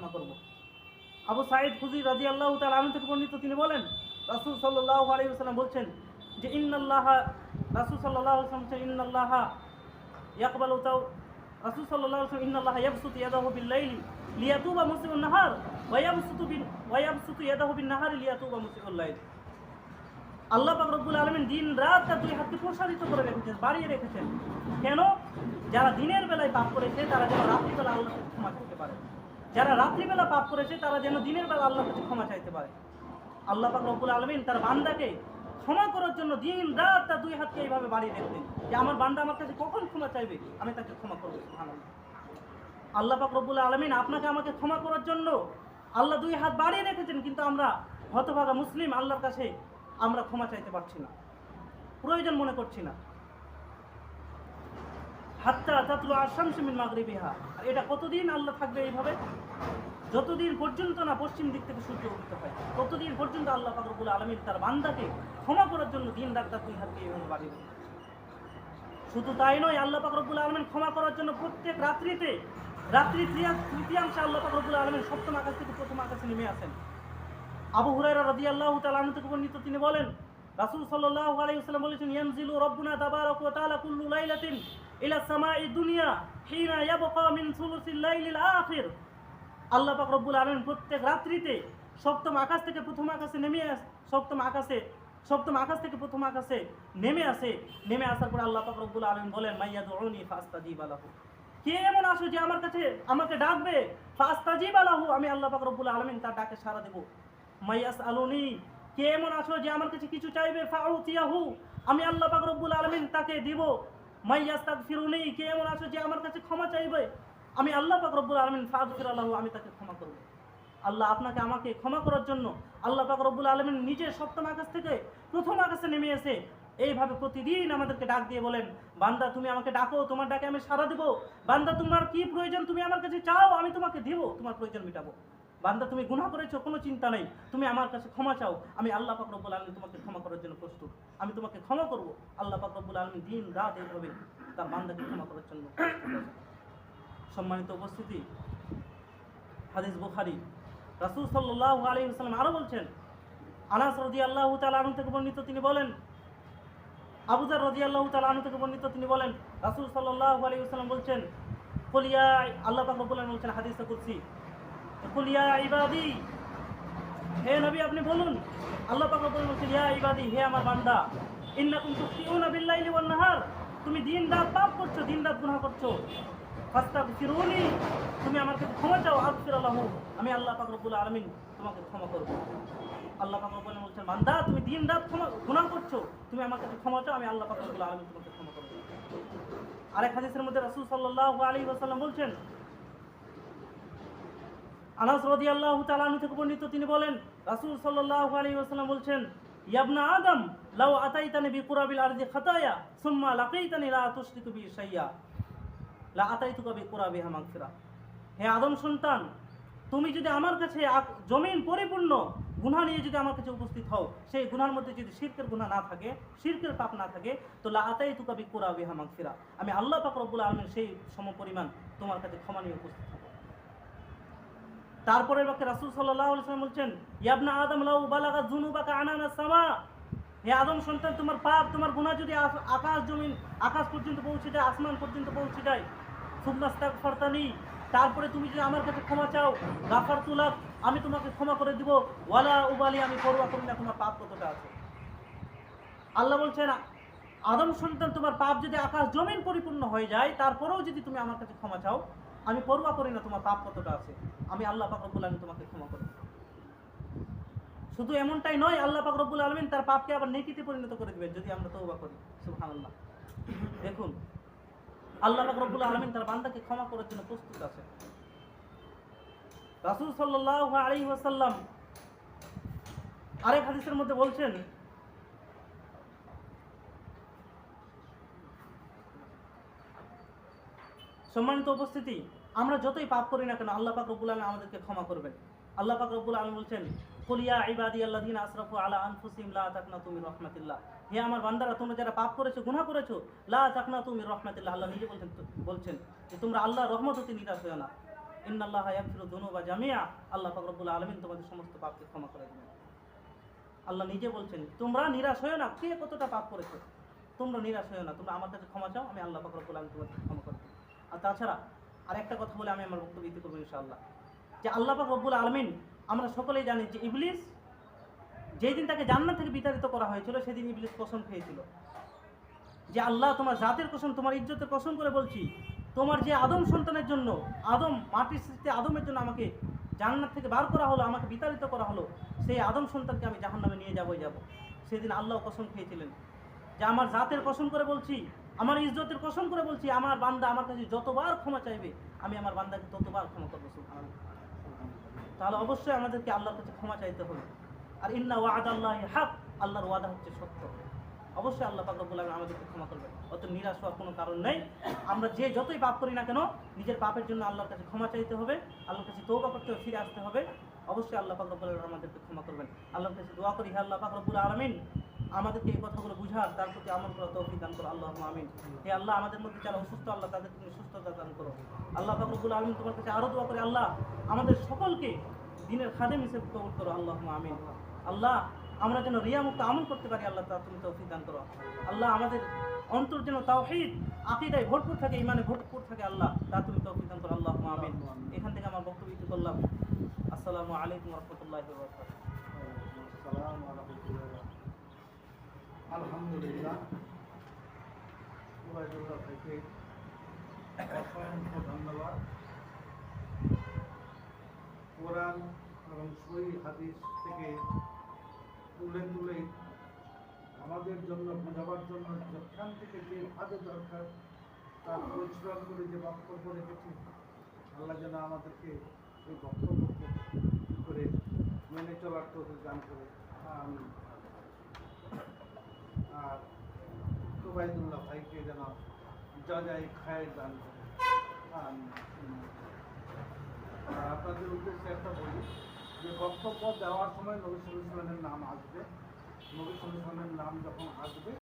ক্ষমা করব। আবু সাইদ খুজি রাজি আল্লাহ তাল আমি থেকে বর্ণিত তিনি বলেন, রাসুল সাল্লাহ আলাইসাল্লাম বলছেন যে, ইন্নাল্লাহ রাসুল সাল্লাহ বলছেন, ইন্নাল্লাহ ইয়াকবাল তাও রাসুল সাল্লাহ আসলাম ইন্নাল্লাহ ইয়াবসুতু ইয়াদাহু বিল-লাইলি লিয়াতুবা মুসিউন নাহার, ওয়া ইয়াবসুতু বিন ওয়া ইয়াবসুতু ইয়াদাহু বিন-নাহারি লিয়াতুবা মুসিউল লাইল। আল্লাহ পাক রব্বুল আলমিন দিন রাত তার দুই হাতকে প্রসারিত করে রেখেছেন, বাড়িয়ে রেখেছেন। কেন? যারা দিনের বেলায় পাপ করেছে, তারা যেন রাত্রিবেলা আল্লাহ ক্ষমা করতে পারে। যারা রাত্রিবেলা পাপ করেছে, তারা যেন দিনের বেলা আল্লাহ কাছে ক্ষমা চাইতে পারে। আল্লাহ পাক রব্বুল আলমিন তার বান্দাকে ক্ষমা করার জন্য দিন রাত তার দুই হাতকে এইভাবে বাড়িয়ে রেখেছেন যে, আমার বান্দা আমার কাছে কখন ক্ষমা চাইবে? আমি তাকে ক্ষমা করব। আল্লাহ পাক রব্বুল আলমিন আপনাকে আমাকে ক্ষমা করার জন্য আল্লাহ দুই হাত বাড়িয়ে রেখেছেন, কিন্তু আমরা হতভাগা মুসলিম, আল্লাহর কাছে আমরা ক্ষমা চাইতে পারছি না। প্রয়োজন মনে করছি না। হাত্তা তাতলু আশামসি মিন মাগরিবিহা। এটা কতদিন আল্লাহ থাকবে এইভাবে? যতদিন পর্যন্ত না পশ্চিম দিক থেকে সূর্য উঠতে হয়, ততদিন পর্যন্ত আল্লাহ পাক রব্বুল আলমিন তার বান্দাকে ক্ষমা করার জন্য দিন রাত দুই হাতকে এইভাবে বাড়িয়ে। শুধু তাই নয়, আল্লাহ পাক রব্বুল আলমিন ক্ষমা করার জন্য প্রত্যেক রাত্রিতে, রাত্রি তৃতীয়া- তৃতীয়াংশে আল্লাহ পাক রব্বুল আলমিন সপ্তম আকাশ থেকে প্রথম আকাশে নেমে আসেন। আবু হুরায়রা রাদিয়াল্লাহু তাআলা আনহু থেকে বর্ণিত তিনি বলেন রাসূল সাল্লাল্লাহু আলাইহি ওয়াসাল্লাম বলেছেন, ইয়ানজিলু রাব্বুনা তাবারাকা ওয়া তাআলা কুল্লু লাইলাতিন ইলা সামাই দুনিয়া হিনা ইয়াবকা মিন সুলুসিল লাইলিল আখির। আল্লাহ পাক রব্বুল আলামিন প্রত্যেক রাত্রিতে সপ্তম আকাশ থেকে প্রথম আকাশে নেমে আস, সপ্তম আকাশে, সপ্তম আকাশ থেকে প্রথম আকাশে নেমে আসে। নেমে আসার পর আল্লাহ পাক রব্বুল আলামিন বলেন মাইয়া দুউনি ফাস্তাজিব লাহু। কে এমন আসো যে আমার কাছে আমাকে ডাকবে, ফাস্তাজিব লাহু? আমি আল্লাহ পাক রব্বুল আলামিন তার ডাকে সাড়া দেব। মাইয়াস আলুনি কে এমন আছো যে আমার কাছে কিছু চাইবে? ফাউতিয়াহু। আমি আল্লাহ পাক রব্বুল আলামিন তাকে দিব। মাইয়াস তাগফিরুনি কে এমন আছো যে আমার কাছে ক্ষমা চাইবে? আমি আল্লাহ পাক রব্বুল আলামিন ফাগফির আল্লাহু আমি তাকে ক্ষমা করব। আল্লাহ আপনাকে, আমাকে ক্ষমা করার জন্য আল্লাহ পাক রব্বুল আলামিন নিজে সপ্তম আকাশ থেকে প্রথম আকাশে নেমে এসে এইভাবে প্রতিদিন আমাদেরকে ডাক দিয়ে বলেন, বান্দা, তুমি আমাকে ডাকো, তোমার ডাকে আমি সাড়া দেবো। বান্দা, তোমার কি প্রয়োজন? তুমি আমার কাছে চাও, আমি তোমাকে দিব, তোমার প্রয়োজন মেটাবো। বান্দা, তুমি গুনাহ করেছ, কোনো চিন্তা নেই। তুমি আমার কাছে ক্ষমা চাও। আমি আল্লাহ পাক রব্বুল আলমী তোমাকে ক্ষমা করার জন্য প্রস্তুত। আমি তোমাকে ক্ষমা করব। আল্লাহ পাক রব্বুল আলমী দিন, রাত এইভাবে তার বান্দাকে ক্ষমা করার জন্য সম্মানিত উপস্থিতি, হাদিস বুখারি। রাসূল সাল্লাল্লাহু আলাইহি ওয়াসাল্লাম আরও বলছেন, আনাস রাদিয়াল্লাহু তাআলা আনহু থেকে বর্ণিত তিনি বলেন আবুদার রদি রাদিয়াল্লাহু তাআলা আনহু থেকে বর্ণিত তিনি বলেন, রাসূল সাল্লাল্লাহু আলাইহি ওয়াসাল্লাম বলছেন কুলিয়া আল্লাহ পাক আলামিন বলছেন হাদিসে কুদসি কুলিয়া ইবাদি। হে নবী, আপনি বলুন, আল্লাহ পাক বলছেন, ইয়া ইবাদি, হে আমার বান্দা, ইন্নাকুম তুখতিউনা বিল্লাইলি ওয়ান নাহার তুমি দিন রাত পাপ করছ, দিন রাত গুনাহ করছ। ফাস্তাগফিরুনি, তুমি আমার কাছে ক্ষমা চাও, আগফির আল্লাহু আমি আল্লাহ পাক রব্বুল আলামিন তোমাকে ক্ষমা করব। আল্লাহ পাক রব্বুল বলছেন, বান্দা, তুমি দিন রাত ক্ষমা, গুনাহ করছ, তুমি আমার কাছে ক্ষমা চাও, আমি আল্লাহ পাক রব্বুল আলামিন তোমাকে ক্ষমা করব। আরেক হাদিসের মধ্যে রাসূল সাল্লাল্লাহু আলাইহি ওয়াসাল্লাম বলছেন আনাস রাদিয়াল্লাহু তাআলা আনহু থেকে বর্ণিত তিনি বলেন, রাসূল সাল্লাল্লাহু আলাইহি ওয়াসাল্লাম বলছেন ইয়াবনা আদম, লাউ আতাইতানি বিকুরাবিল আরদি খাতায়া, সুম্মা লাকাইতানি লা তুশরিকু বি শাইয়া, লা আতাইতুকা বিকুরাবিহা মাগফিরা। হে আদম সন্তান, তুমি যদি আমার কাছে জমিন পরিপূর্ণ গুনাহ নিয়ে যদি আমার কাছে উপস্থিত হও, সেই গুনার মধ্যে যদি শিরকের গুনাহ না থাকে, শিরকের পাপ না থাকে, তো লা আতাইতুকা বিকুরাবিহা মাগফিরা। আমি আল্লাহ পাক রব্বুল আলামিন সেই সমপরিমাণ তোমার কাছে ক্ষমা নিয়ে উপস্থিত হব তারপরে বাক্যে রাসুল আলাইহি বলছেন ইয়াবনা আদম, লাউ বালাগা যুনুবাকা আনানা সামা। হে আদম সন্তান, তোমার পাপ, তোমার গুনাহ যদি আকাশ জমিন, আকাশ পর্যন্ত পৌঁছে যায়, আসমান পর্যন্ত পৌঁছে যায় সুবনাস্তাক ফরতানি তারপরে তুমি যদি আমার কাছে ক্ষমা চাও গাফার তুলাক আমি তোমাকে ক্ষমা করে দিব, ওয়ালা উবালি, আমি পরোয়া করি না, তোমার পাপ কতটা আছে? আল্লাহ বলছেন, আদম সন্তান, তোমার পাপ যদি আকাশ জমিন পরিপূর্ণ হয়ে যায়, তারপরেও যদি তুমি আমার কাছে ক্ষমা চাও আমি পরোয়া করি না তোমার পাপ কতটা আছে। আমি আল্লাহ পাক রব্বুল আলমিন তোমাকে ক্ষমা করি শুধু এমনটাই নয়, আল্লাহ পাক রব্বুল আলমিন তার পাপকে আবার নেকিতে পরিণত করে দিবেন, যদি আমরা তৌবা করি। সুবহানাল্লাহ। দেখুন, আল্লাহ পাক রব্বুল আলমিন তার বান্দাকে ক্ষমা করার জন্য প্রস্তুত আছে রাসূল সাল্লাল্লাহু আলাইহি ওয়াসাল্লাম আরেক হাদিসের মধ্যে বলছেন সম্মানিত উপস্থিতি, আমরা যতই পাপ করি না কেন, আল্লাহ পাক রব্বুল আলম আমাদেরকে ক্ষমা করবেন। আল্লাহ পাক রব্বুল আলম বলছেন কুলিয়া ইবাদি আল্লাযিনা আসরাফু আলা আনফুসিহিম লা তাকনাতু মির রাহমাতিল্লাহ। হে আমার বান্দারা, তোমরা যারা পাপ করেছ, গুনাহ করেছ, লা তাকনাতু মির রাহমাতিল্লাহ। আল্লাহ নিজে বলছেন বলছেন যে, তোমরা আল্লাহর রহমত হতে নিরাশ হও না। ইন্নাল্লাহ ইয়াগফিরু যুনুবা জামিয়া আল্লাহ পাক রব্বুল আলামিন তোমাদের সমস্ত পাপকে ক্ষমা করে দিবেন। আল্লাহ নিজে বলছেন, তোমরা নিরাশ হয়েও না, কে কতটা পাপ করেছ? তোমরা নিরাশ হয়েও না, তোমরা আমার কাছে ক্ষমা চাও, আমি আল্লাহ পাক রব্বুল আলামিন তোমাদের ক্ষমা করে। আর তাছাড়া আর একটা কথা বলে আমি আমার বক্তব্য করব ইনশাআল্লাহ। যে আল্লাহ পাক রব্বুল আলামিন, আমরা সকলেই জানি যে ইবলিস যেই দিন তাকে জান্নাত থেকে বিতাড়িত করা হয়েছিল, সেদিন ইবলিস কসম খেয়েছিল। যে আল্লাহ তোমার জাতের কসম, তোমার ইজ্জতের কসম করে বলছি, তোমার যে আদম সন্তানের জন্য, আদম মাটির সৃষ্টি, আদমের জন্য আমাকে জান্নাত থেকে বার করা হলো, আমাকে বিতাড়িত করা হলো, সেই আদম সন্তানকে আমি জাহান্নামে নিয়ে যাবই যাব। সেদিন আল্লাহ কসম খেয়েছিলেন। যে আমার জাতের কসম করে বলছি আমার ইজ্জতের কসম করে বলছি, আমার বান্দা আমার কাছে যতবার ক্ষমা চাইবে, আমি আমার বান্দাকে ততবার ক্ষমা করব তাহলে অবশ্যই আমাদেরকে আল্লাহর কাছে ক্ষমা চাইতে হবে। আর ইন্না ওয়াদ আল্লাহ হাক, আল্লাহর ওয়াদা হচ্ছে সত্য। অবশ্যই আল্লাহ পাক রব্বুল আলামিন আমাদেরকে ক্ষমা করবেন। অত নিরাশ হওয়ার কোনো কারণ নেই। আমরা যে যতই পাপ করি না কেন, নিজের পাপের জন্য আল্লাহর কাছে ক্ষমা চাইতে হবে, আল্লাহর কাছে তৌবা করতে হবে, ফিরে আসতে হবে। অবশ্যই আল্লাহ পাক রব্বুল আলামিন আমাদেরকে ক্ষমা করবেন। আল্লাহর কাছে দোয়া করি, হে আল্লাহ পাক রব্বুল আলামিন আমাদেরকে এই কথাগুলো বুঝার, তার প্রতি আমল করা তৌফিক দান করো, আল্লাহ আমিন। হে আল্লাহ, আমাদের মধ্যে যারা অসুস্থ, আল্লাহ তাদের তুমি সুস্থতা দান করো। আল্লাহ পাক রব্বুল আলামিন তোমার কাছে আরও দোয়া করে, আল্লাহ, আমাদের সকলকে দিনের খাদেম হিসেবে কবুল করো, আল্লাহ আমিন। আল্লাহ, আমরা যেন রিয়া মুক্ত আমল করতে পারি, আল্লাহ তা তুমি তৌফিক দান করো। আল্লাহ, আমাদের অন্তর যেন তাওহীদ, আকিদায় ভরপুর থাকে, ইমানে ভরপুর থাকে, আল্লাহ তা তুমি তৌফিক দান করো, আল্লাহ আমিন। এখান থেকে আমার বক্তব্য করলাম। আসসালামু আলাইকুম রহমতুল্লাহ। আলহামদুলিল্লাহ। উবাইদুল্লাহ থেকে অসংখ্য কোরআন এবং সই হাদিস থেকে তুলে তুলে আমাদের জন্য, বোঝাবার জন্য যেখান থেকে যে ভাবে দরকার তার পরিশ্রম করে যে বক্তব্য রেখেছি, আল্লাহ যেন আমাদেরকে এই বক্তব্য করে মেনে চলার তো দান করে। আমিন। আর তোবায়দুল্লাহ ভাইকে যেন যা যাই খায় দান করে। আর আপনাদের উদ্দেশ্যে একটা বলি যে বক্তব্য দেওয়ার সময় নবী সাল্লামের নাম আসবে নবী সাল্লামের নাম যখন আসবে